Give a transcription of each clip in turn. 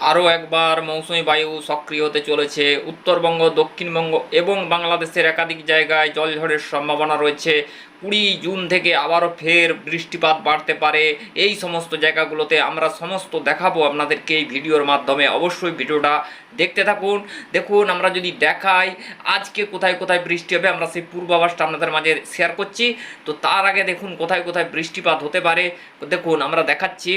আরও একবার মৌসুমি বায়ু সক্রিয় হতে চলেছে। উত্তরবঙ্গ, দক্ষিণবঙ্গ এবং বাংলাদেশের একাধিক জায়গায় জলঝড়ের সম্ভাবনা রয়েছে। কুড়ি জুন থেকে আবারও ফের বৃষ্টিপাত বাড়তে পারে। এই সমস্ত জায়গাগুলোতে আমরা সমস্ত দেখাবো আপনাদেরকে এই ভিডিওর মাধ্যমে। অবশ্যই ভিডিওটা দেখতে থাকুন। দেখুন, আমরা যদি দেখাই আজকে কোথায় কোথায় বৃষ্টি হবে, আমরা সেই পূর্বাভাসটা আপনাদের মাঝে শেয়ার করছি। তো তার আগে দেখুন কোথায় কোথায় বৃষ্টিপাত হতে পারে। দেখুন, আমরা দেখাচ্ছি।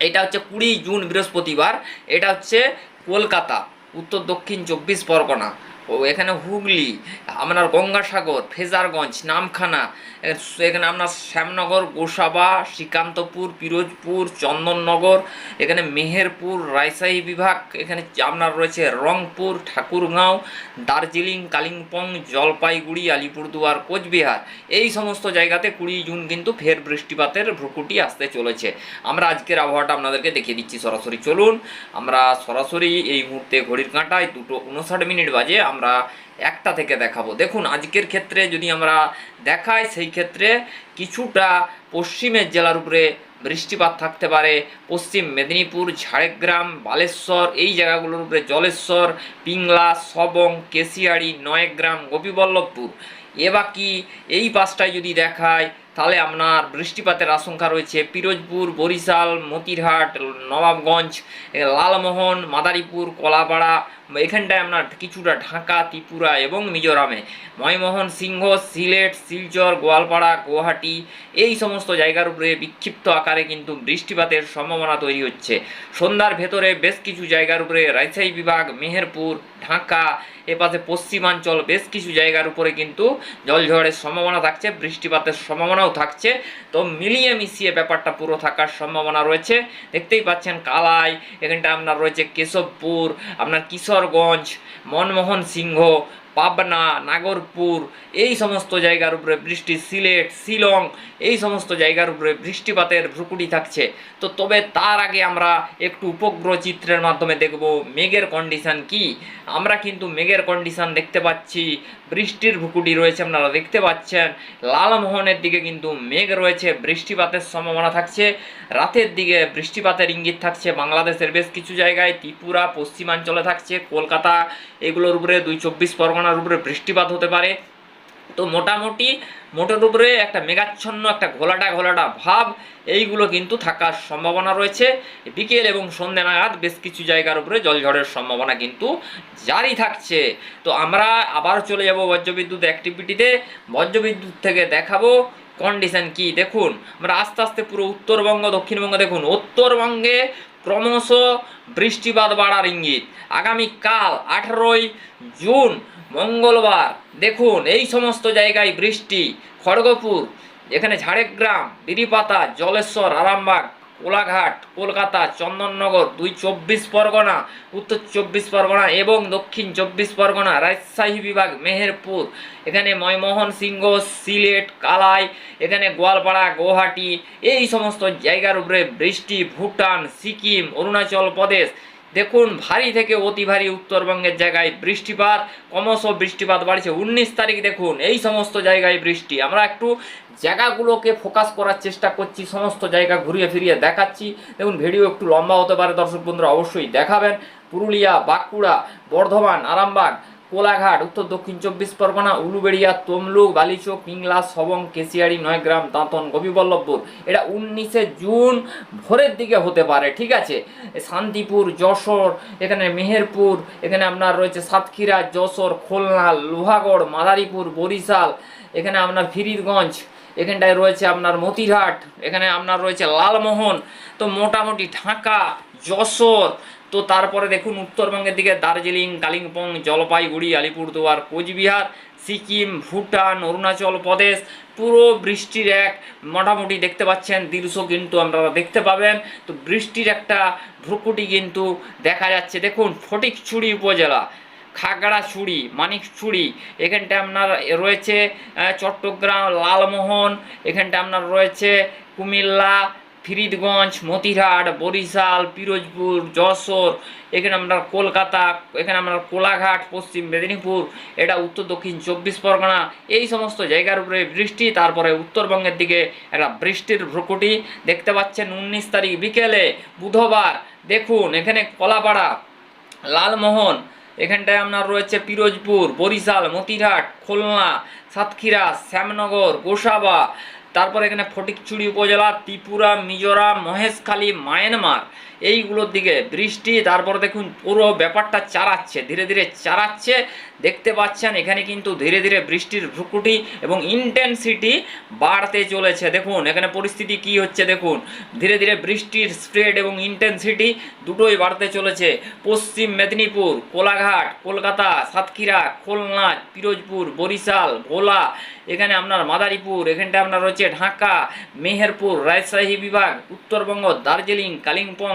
এটা হচ্ছে কুড়ি জুন বৃহস্পতিবার এটা হচ্ছে কলকাতা উত্তর দক্ষিণ চব্বিশ পরগনা। ও এখানে হুগলি, আপনার গঙ্গাসাগর, ফেজারগঞ্জ, নামখানা, এখানে আপনার শ্যামনগর, গোসাবা, শ্রীকান্তপুর, পিরোজপুর, চন্দননগর, এখানে মেহেরপুর, রায়সাহি বিভাগ, এখানে আপনার রয়েছে রংপুর, ঠাকুরগাঁও, দার্জিলিং, কালিম্পং, জলপাইগুড়ি, আলিপুরদুয়ার, কোচবিহার। এই সমস্ত জায়গাতে কুড়ি জুন কিন্তু ফের বৃষ্টিপাতের ভ্রুকুটি আসতে চলেছে। আমরা আজকের আবহাওয়াটা আপনাদেরকে দেখিয়ে দিচ্ছি সরাসরি। চলুন, আমরা সরাসরি এই মুহূর্তে ঘড়ির কাঁটায় দুটো উনষাট মিনিট বাজে আমরা একটা থেকে দেখাবো। দেখুন, আজকের ক্ষেত্রে যদি আমরা দেখাই, সেই ক্ষেত্রে কিছুটা পশ্চিমের জেলার উপরে বৃষ্টিপাত থাকতে পারে। পশ্চিম মেদিনীপুর, ঝাড়গ্রাম, বালেশ্বর, এই জায়গাগুলোর উপরে জলেশ্বর, পিংলা, সবং, কেশিয়াড়ি, নয়গ্রাম, গোপীবল্লভপুর। এ বাকি এই পাঁচটায় যদি দেখায় তাহলে আপনার বৃষ্টিপাতের আশঙ্কা রয়েছে। পিরোজপুর, বরিশাল, মতিরহাট, নবাবগঞ্জ, লালমোহন, মাদারীপুর, কলাপাড়া, এখানটায় আপনার কিছুটা ঢাকা, ত্রিপুরা এবং মিজোরামে। ময়মোহন সিংহ সিলেট, শিলচর, গোয়ালপাড়া, গুয়াহাটি এই সমস্ত জায়গার উপরে বিক্ষিপ্ত আকারে কিন্তু বৃষ্টিপাতের সম্ভাবনা তৈরি হচ্ছে। সন্ধ্যার ভেতরে বেশ কিছু জায়গার উপরে রাজশাহী বিভাগ, মেহেরপুর, ঢাকা, এপাশে পশ্চিমাঞ্চল বেশ কিছু জায়গার উপরে কিন্তু জলঝড়ের সম্ভাবনা থাকছে, বৃষ্টিপাতের সম্ভাবনাও থাকছে। তো মিলিয়ে মিশিয়ে ব্যাপারটা পুরো থাকার সম্ভাবনা রয়েছে। দেখতেই পাচ্ছেন কালাই, এখানটা আপনার রয়েছে কেশবপুর, আপনার কিশোরগঞ্জ, মনমোহন সিংহ পাবনা, নাগরপুর, এই সমস্ত জায়গার উপরে বৃষ্টি, সিলেট, শিলং, এই সমস্ত জায়গার উপরে বৃষ্টিপাতের ভ্রুকুটি থাকছে। তো তবে তার আগে আমরা একটু উপগ্রহ চিত্রের মাধ্যমে দেখব মেঘের কন্ডিশন কি। আমরা কিন্তু মেঘের কন্ডিশন দেখতে পাচ্ছি, বৃষ্টির ভুকুটি রয়েছে আপনারা দেখতে পাচ্ছেন। লালমোহনের দিকে কিন্তু মেঘ রয়েছে, বৃষ্টিপাতের সম্ভাবনা থাকছে। রাতের দিকে বৃষ্টিপাতের ইঙ্গিত থাকছে বাংলাদেশের বেশ কিছু জায়গায়, ত্রিপুরা, পশ্চিমাঞ্চলে থাকছে, কলকাতা, এগুলোর উপরে দুই চব্বিশ পরগনার উপরে বৃষ্টিপাত হতে পারে। তো মোটামুটি মোটের উপরে একটা মেঘাচ্ছন্ন, একটা ঘোলাটা ঘোলাটা ভাব, এইগুলো কিন্তু থাকার সম্ভাবনা রয়েছে। বিকেল এবং সন্ধ্যে নাগাদ বেশ কিছু জায়গার উপরে জলঝড়ের সম্ভাবনা কিন্তু জারি থাকছে। তো আমরা আবার চলে যাব বজ্রবিদ্যুৎ অ্যাক্টিভিটিতে বজ্রবিদ্যুৎ থেকে দেখাবো কন্ডিশন কি? দেখুন, আমরা আস্তে আস্তে পুরো উত্তরবঙ্গ, দক্ষিণবঙ্গ দেখুন। উত্তরবঙ্গে ক্রমশ বৃষ্টিপাত বাড়ার ইঙ্গিত। আগামীকাল আঠেরোই জুন, মঙ্গলবার, দেখুন, এই সমস্ত জায়গায় বৃষ্টি। খড়গপুর, এখানে ঝাড়গ্রাম, বিরিপাতা, জলেশ্বর, আরামবাগ কোলাঘাট, কলকাতা, চন্দননগর, দুই চব্বিশ পরগনা, উত্তর চব্বিশ পরগনা এবং দক্ষিণ চব্বিশ পরগনা, রাজশাহী বিভাগ, মেহেরপুর, এখানে ময়মোহন সিংহ, সিলেট, কালাই, এখানে গোয়ালপাড়া, গৌহাটি, এই সমস্ত জায়গার উপরে বৃষ্টি, ভুটান, সিকিম, অরুণাচল প্রদেশ দেখুন, ভারী থেকে অতি ভারী উত্তরবঙ্গের জায়গায় বৃষ্টিপাত, ক্রমশ বৃষ্টিপাত বাড়ছে। উনিশ তারিখ দেখুন, এই সমস্ত জায়গায় বৃষ্টি। আমরা একটু জায়গাগুলোকে ফোকাস করার চেষ্টা করছি, সমস্ত জায়গা ঘুরিয়ে ফিরিয়ে দেখাচ্ছি। দেখুন ভিডিও একটু লম্বা হতে পারে, দর্শক বন্ধুরা অবশ্যই দেখাবেন। পুরুলিয়া, বাঁকুড়া, বর্ধমান, আরামবাগ কোলাঘাট, উত্তর দক্ষিণ চব্বিশ পরগনা, উলুবেড়িয়া, তমলুক, বালিচক, পিংলা, সবং, কেশিয়ারি, নয়গ্রাম, দাঁতন গোপীবল্লভপুর এটা উনিশে জুন ভোরের দিকে হতে পারে, ঠিক আছে? শান্তিপুর, যশোর, এখানে মেহেরপুর, এখানে আপনার রয়েছে সাতক্ষীরা, যশোর, খুলনা, লোহাগড়, মাদারীপুর, বরিশাল, এখানে আপনার ফিরিদগঞ্জ, এখানটায় রয়েছে আপনার মতিরহাট, এখানে আপনার রয়েছে লালমোহন। তো মোটামুটি ঢাকা, যশোর তো তারপরে দেখুন উত্তরবঙ্গের দিকে দার্জিলিং, কালিম্পং, জলপাইগুড়ি, আলিপুরদুয়ার, কোচবিহার, সিকিম, ভুটান, অরুণাচল প্রদেশ, পুরো বৃষ্টির এক মোটামুটি দেখতে পাচ্ছেন দৃশ্য কিন্তু আপনারা দেখতে পাবেন। তো বৃষ্টির একটা ভ্রুকুটি কিন্তু দেখা যাচ্ছে। দেখুন, ফটিকছুড়ি উপজেলা, খাগড়াছড়ি, মানিকছড়ি, এখানটা আপনার রয়েছে চট্টগ্রাম, লালমোহন, এখানটা আপনার রয়েছে কুমিল্লা ফরিদগঞ্জ, মতিহাট, বরিশাল, পিরোজপুর, যশোর, এখানে আপনার কলকাতা, এখানে আপনার কোলাঘাট, পশ্চিম মেদিনীপুর, এটা উত্তর দক্ষিণ চব্বিশ পরগনা, এই সমস্ত জায়গার উপরে বৃষ্টি, তারপরে উত্তরবঙ্গের দিকে একটা বৃষ্টির ভ্রুকুটি, দেখতে পাচ্ছেন উনিশ তারিখ বিকেলে, বুধবার, দেখুন এখানে কলাপাড়া, লালমোহন, এখানটায় আপনার রয়েছে পিরোজপুর, বরিশাল, মতিহাট, খুলনা, সাতক্ষীরা, শ্যামনগর, গোসাবা তারপর এখানে ফটিকচুড়ি উপজেলা, ত্রিপুরা, মিজোরাম, মহেশখালী, মায়ানমার, এইগুলোর দিকে বৃষ্টি, তারপর দেখুন পুরো ব্যাপারটা চারাচ্ছে ধীরে ধীরে চারাচ্ছে দেখতে পাচ্ছেন, এখানে কিন্তু ধীরে ধীরে বৃষ্টির ভ্রুকুটি এবং ইন্টেন্সিটি বাড়তে চলেছে। দেখুন, এখানে পরিস্থিতি কি হচ্ছে দেখুন। ধীরে ধীরে বৃষ্টির স্প্রেড এবং ইন্টেন্সিটি দুটোই বাড়তে চলেছে। পশ্চিম মেদিনীপুর, কোলাঘাট, কলকাতা, সাতক্ষীরা, খুলনা, পিরোজপুর, বরিশাল, ভোলা, এখানে আপনার মাদারীপুর, এখানটা আপনার রয়েছে ঢাকা, মেহেরপুর, রাজশাহী বিভাগ, উত্তরবঙ্গ, দার্জিলিং, কালিম্পং,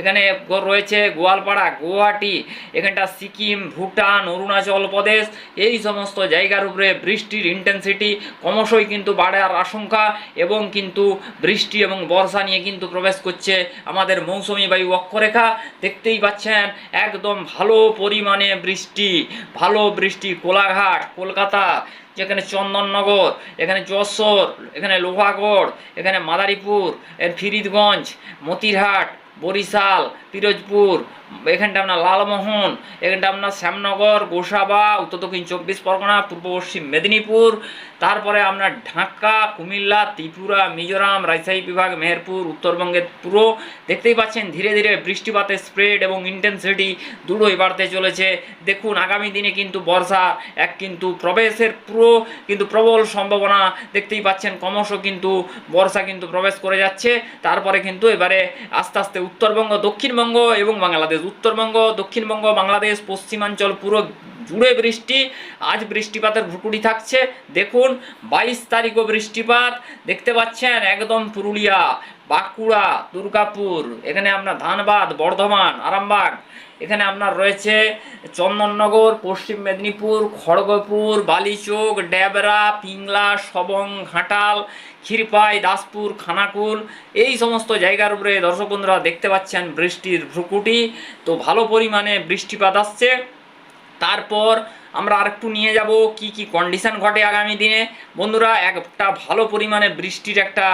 এখানে রয়েছে গোয়ালপাড়া, গুয়াহাটি, এখানটা সিকিম, ভুটান, অরুণাচল প্রদেশ এই সমস্ত জায়গার উপরে বৃষ্টির ইন্টেন্সিটি ক্রমশই কিন্তু বাড়ার আশঙ্কা এবং কিন্তু বৃষ্টি এবং বর্ষা নিয়ে কিন্তু প্রবেশ করছে আমাদের মৌসুমি বায়ু অক্ষরেখা। দেখতেই পাচ্ছেন, একদম ভালো পরিমাণে বৃষ্টি, ভালো বৃষ্টি কোলাঘাট, কলকাতা, যেখানে চন্দননগর, এখানে যশোর, এখানে লোহাগড়, এখানে মাদারীপুর, এর ফিরিদগঞ্জ মতিরহাট, বরিশাল, পিরোজপুর এখানটা আপনার লালমোহন, এখানটা আপনার শ্যামনগর, গোসাবা, উত্তর দক্ষিণ চব্বিশ পরগনা, পূর্ব পশ্চিম মেদিনীপুর, তারপরে আপনার ঢাকা, কুমিল্লা, ত্রিপুরা, মিজোরাম, রাজশাহী বিভাগ, মেহেরপুর, উত্তরবঙ্গের পুরো দেখতেই পাচ্ছেন ধীরে ধীরে বৃষ্টিপাতের স্প্রেড এবং ইন্টেন্সিটি দুটোই বাড়তে চলেছে। দেখুন, আগামী দিনে কিন্তু বর্ষা এক কিন্তু প্রবেশের পুরো কিন্তু প্রবল সম্ভাবনা দেখতেই পাচ্ছেন। ক্রমশ কিন্তু বর্ষা কিন্তু প্রবেশ করে যাচ্ছে। তারপরে কিন্তু এবারে আস্তে আস্তে উত্তরবঙ্গ, দক্ষিণবঙ্গ এবং বাংলাদেশ উত্তরবঙ্গ দক্ষিণবঙ্গ বাংলাদেশ পশ্চিমাঞ্চল পুরো জুড়ে বৃষ্টি, আজ বৃষ্টিপাতের ভুকুটি থাকছে। দেখুন, বাইশ তারিখও বৃষ্টিপাত, দেখতে পাচ্ছেন একদম পুরুলিয়া, বাঁকুড়া, দুর্গাপুর, এখানে আপনার ধানবাদ, বর্ধমান, আরামবাগ, এখানে আপনার রয়েছে চন্দননগর, পশ্চিম মেদিনীপুর, খড়গপুর, বালিচোক ড্যাবরা পিংলা, সবং, ঘাটাল, ক্ষীরপাই, দাসপুর, খানাকুল, এই সমস্ত জায়গার উপরে দর্শক বন্ধুরা দেখতে পাচ্ছেন বৃষ্টির ভ্রুকুটি। তো ভালো পরিমাণে বৃষ্টিপাত আসছে। তারপর আমরা আরেকটু নিয়ে যাব কি কি কন্ডিশন ঘটে আগামী দিনে। বন্ধুরা, একটা ভালো পরিমাণে বৃষ্টির একটা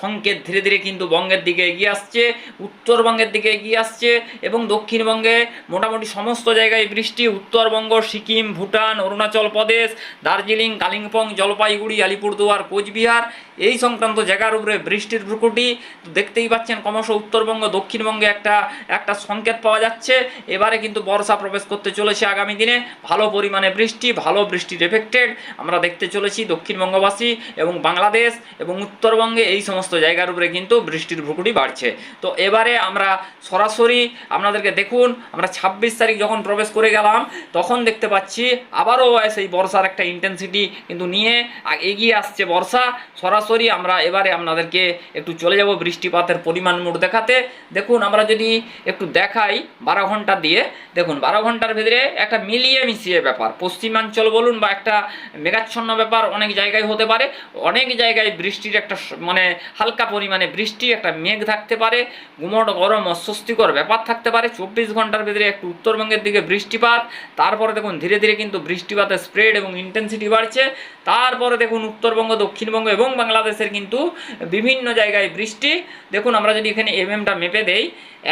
সংকেত ধীরে ধীরে কিন্তু বঙ্গের দিকে এগিয়ে আসছে, উত্তরবঙ্গের দিকে এগিয়ে আসছে এবং দক্ষিণবঙ্গে মোটামুটি সমস্ত জায়গায় বৃষ্টি, উত্তরবঙ্গ, সিকিম, ভুটান, অরুণাচল প্রদেশ, দার্জিলিং, কালিম্পং, জলপাইগুড়ি, আলিপুরদুয়ার, কোচবিহার, এই সংক্রান্ত জায়গার উপরে বৃষ্টির ভ্রুকুটি। দেখতেই পাচ্ছেন, ক্রমশ উত্তরবঙ্গ, দক্ষিণবঙ্গে একটা একটা সংকেত পাওয়া যাচ্ছে। এবারে কিন্তু বর্ষা প্রবেশ করতে চলেছে আগামী দিনে। ভালো পরিমাণে বৃষ্টি, ভালো বৃষ্টির এফেক্টেড আমরা দেখতে চলেছি দক্ষিণবঙ্গবাসী এবং বাংলাদেশ এবং উত্তরবঙ্গে এই সমস্ত জায়গার উপরে কিন্তু বৃষ্টির ভ্রুকুটি বাড়ছে। তো এবারে আমরা সরাসরি আপনাদেরকে দেখুন, আমরা ছাব্বিশ তারিখ যখন প্রবেশ করে গেলাম, তখন দেখতে পাচ্ছি আবারও সেই বর্ষার একটা ইন্টেন্সিটি কিন্তু নিয়ে এগিয়ে আসছে বর্ষা। সরাসরি আমরা এবারে আপনাদেরকে একটু চলে যাব বৃষ্টিপাতের পরিমাণ মোট দেখাতে। দেখুন, আমরা যদি একটু দেখাই বারো ঘণ্টা দিয়ে, দেখুন, বারো ঘণ্টার ভিতরে একটা মিলিয়ে মিশিয়ে ব্যাপার। পশ্চিমাঞ্চল বলুন বা একটা মেঘাচ্ছন্ন ব্যাপার অনেক জায়গায় হতে পারে। অনেক জায়গায় বৃষ্টির একটা মানে হালকা পরিমাণে বৃষ্টি, একটা মেঘ থাকতে পারে গুমট গরম, অস্বস্তিকর ব্যাপার থাকতে পারে। চব্বিশ ঘণ্টার ভিতরে একটু উত্তরবঙ্গের দিকে বৃষ্টিপাত, তারপরে দেখুন ধীরে ধীরে কিন্তু বৃষ্টিপাতের স্প্রেড এবং ইন্টেন্সিটি বাড়ছে। তারপরে দেখুন উত্তরবঙ্গ, দক্ষিণবঙ্গ এবং বাংলাদেশের কিন্তু বিভিন্ন জায়গায় বৃষ্টি। দেখুন আমরা যদি এখানে এমএমটা মেপে দেই,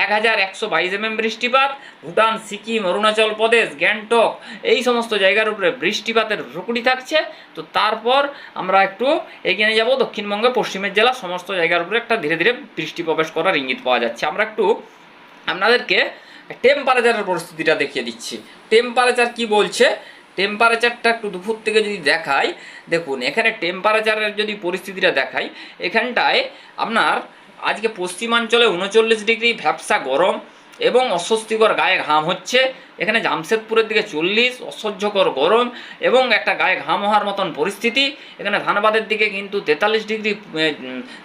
এক হাজার একশো বাইশ এমএম বৃষ্টিপাত, ভুটান, সিকিম, অরুণাচল প্রদেশ, গ্যাংটক, এই সমস্ত জায়গার উপরে বৃষ্টিপাতের ভ্রুকুটি থাকছে। তো তারপর আমরা একটু এগিয়ে যাব দক্ষিণবঙ্গে, পশ্চিমের জেলা, সমস্ত জায়গার উপরে একটা ধীরে ধীরে বৃষ্টি প্রবেশ করার ইঙ্গিত পাওয়া যাচ্ছে। আমরা একটু আপনাদেরকে টেম্পারেচারের পরিস্থিতিটা দেখিয়ে দিচ্ছি। টেম্পারেচার কি বলছে? টেম্পারেচারটা একটু দুপুর থেকে যদি দেখাই, দেখুন, এখানে টেম্পারেচারের যদি পরিস্থিতিটা দেখাই, এখানটায় আপনার আজকে পশ্চিমাঞ্চলে উনচল্লিশ ডিগ্রি, ভ্যাবসা গরম এবং অস্বস্তিকর গায়ে ঘাম হচ্ছে। এখানে জামশেদপুরের দিকে চল্লিশ, অসহ্যকর গরম এবং একটা গায়ে ঘাম হওয়ার মতন পরিস্থিতি। এখানে ধানবাদের দিকে কিন্তু তেতাল্লিশ ডিগ্রি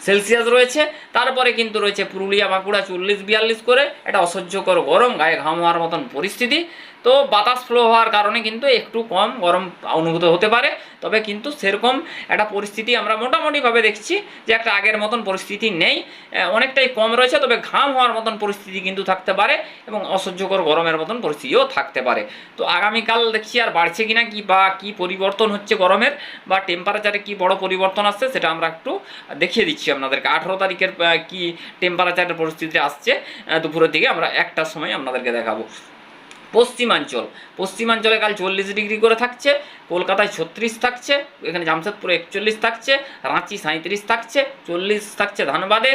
সেলসিয়াস রয়েছে। তারপরে কিন্তু রয়েছে পুরুলিয়া, বাঁকুড়া চল্লিশ, বিয়াল্লিশ করে। একটা অসহ্যকর গরম, গায়ে ঘাম হওয়ার মতন পরিস্থিতি। তো বাতাস ফ্লো হওয়ার কারণে কিন্তু একটু কম গরম অনুভূত হতে পারে। তবে কিন্তু সেরকম একটা পরিস্থিতি আমরা মোটামুটিভাবে দেখছি যে একটা আগের মতন পরিস্থিতি নেই। অনেকটাই কম রয়েছে, তবে ঘাম হওয়ার মতন পরিস্থিতি কিন্তু থাকতে পারে এবং অসহ্যকর গরমের মতন পরিস্থিতিও থাকতে পারে। তো আগামীকাল দেখছি আর বাড়ছে কিনা, কি বা কি পরিবর্তন হচ্ছে গরমের বা টেম্পারেচারে কি বড় পরিবর্তন আসছে সেটা আমরা একটু দেখিয়ে দিচ্ছি আপনাদেরকে। আঠেরো তারিখের কি টেম্পারেচারের পরিস্থিতি আসছে দুপুরের দিকে আমরা একটার সময় আপনাদেরকে দেখাবো। পশ্চিমাঞ্চল। পশ্চিমাঞ্চলে কাল চল্লিশ ডিগ্রি করে থাকছে, কলকাতায় ছত্রিশ থাকছে, এখানে জামশেদপুরে একচল্লিশ থাকছে, রাঁচি সাঁত্রিশ থাকছে, চল্লিশ থাকছে ধানবাদে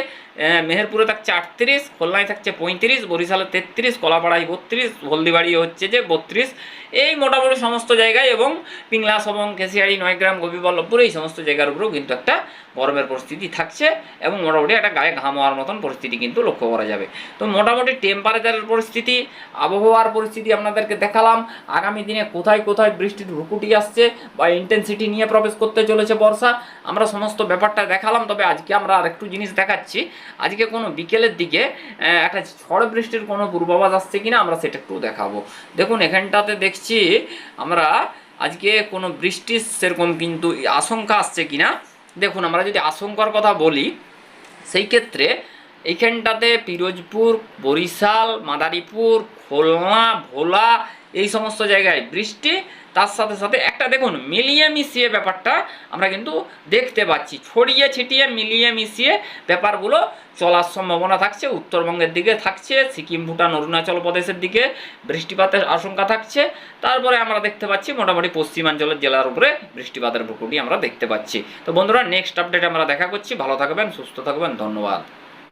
মেহেরপুরে থাকছে আটত্রিশ, খুলনায় থাকছে পঁয়ত্রিশ, বরিশালে তেত্রিশ, কলাপাড়ায় বত্রিশ হলদিবাড়ি হচ্ছে যে বত্রিশ। এই মোটামুটি সমস্ত জায়গায় এবং পিংলা, সবং কেশিয়াড়ি নয়গ্রাম, গোপীবল্লভপুর এই সমস্ত জায়গার উপরেও কিন্তু একটা গরমের পরিস্থিতি থাকছে এবং মোটামুটি একটা গায়ে ঘাম হওয়ার মতন পরিস্থিতি কিন্তু লক্ষ্য করা যাবে। তো মোটামুটি টেম্পারেচারের পরিস্থিতি, আবহাওয়ার পরিস্থিতি আপনাদেরকে দেখালাম। আগামী দিনে কোথায় কোথায় বৃষ্টির ভুকুটি আসছে বা ইন্টেন্সিটি নিয়ে প্রবেশ করতে চলেছে বর্ষা, আমরা সমস্ত ব্যাপারটা দেখালাম। তবে আজকে আমরা আরেকটু জিনিস দেখাচ্ছি। আজকে কোনো বিকেলের দিকে একটা ঝড় বৃষ্টির কোনো পূর্বাভাস আসছে কিনা আমরা সেটা একটু দেখাবো। দেখুন, এখানটাতে দেখছি, আমরা আজকে কোনো বৃষ্টি সেরকম কিন্তু আশঙ্কা আসছে কিনা দেখুন, আমরা যদি আশঙ্কার কথা বলি, সেই ক্ষেত্রে এইখানটাতে পিরোজপুর, বরিশাল, মাদারীপুর, খুলনা, ভোলা, এই সমস্ত জায়গায় বৃষ্টি তার সাথে সাথে একটা দেখুন, মিলিয়ে মিশিয়ে ব্যাপারটা আমরা কিন্তু দেখতে পাচ্ছি। ছড়িয়ে ছিটিয়ে মিলিয়ে মিশিয়ে ব্যাপারগুলো চলার সম্ভাবনা থাকছে, উত্তরবঙ্গের দিকে থাকছে, সিকিম, ভুটান, অরুণাচল প্রদেশের দিকে বৃষ্টিপাতের আশঙ্কা থাকছে। তারপরে আমরা দেখতে পাচ্ছি মোটামুটি পশ্চিমাঞ্চলের জেলার উপরে বৃষ্টিপাতের ভুকুটি আমরা দেখতে পাচ্ছি। তো বন্ধুরা নেক্সট আপডেট আমরা দেখা করছি। ভালো থাকবেন, সুস্থ থাকবেন, ধন্যবাদ।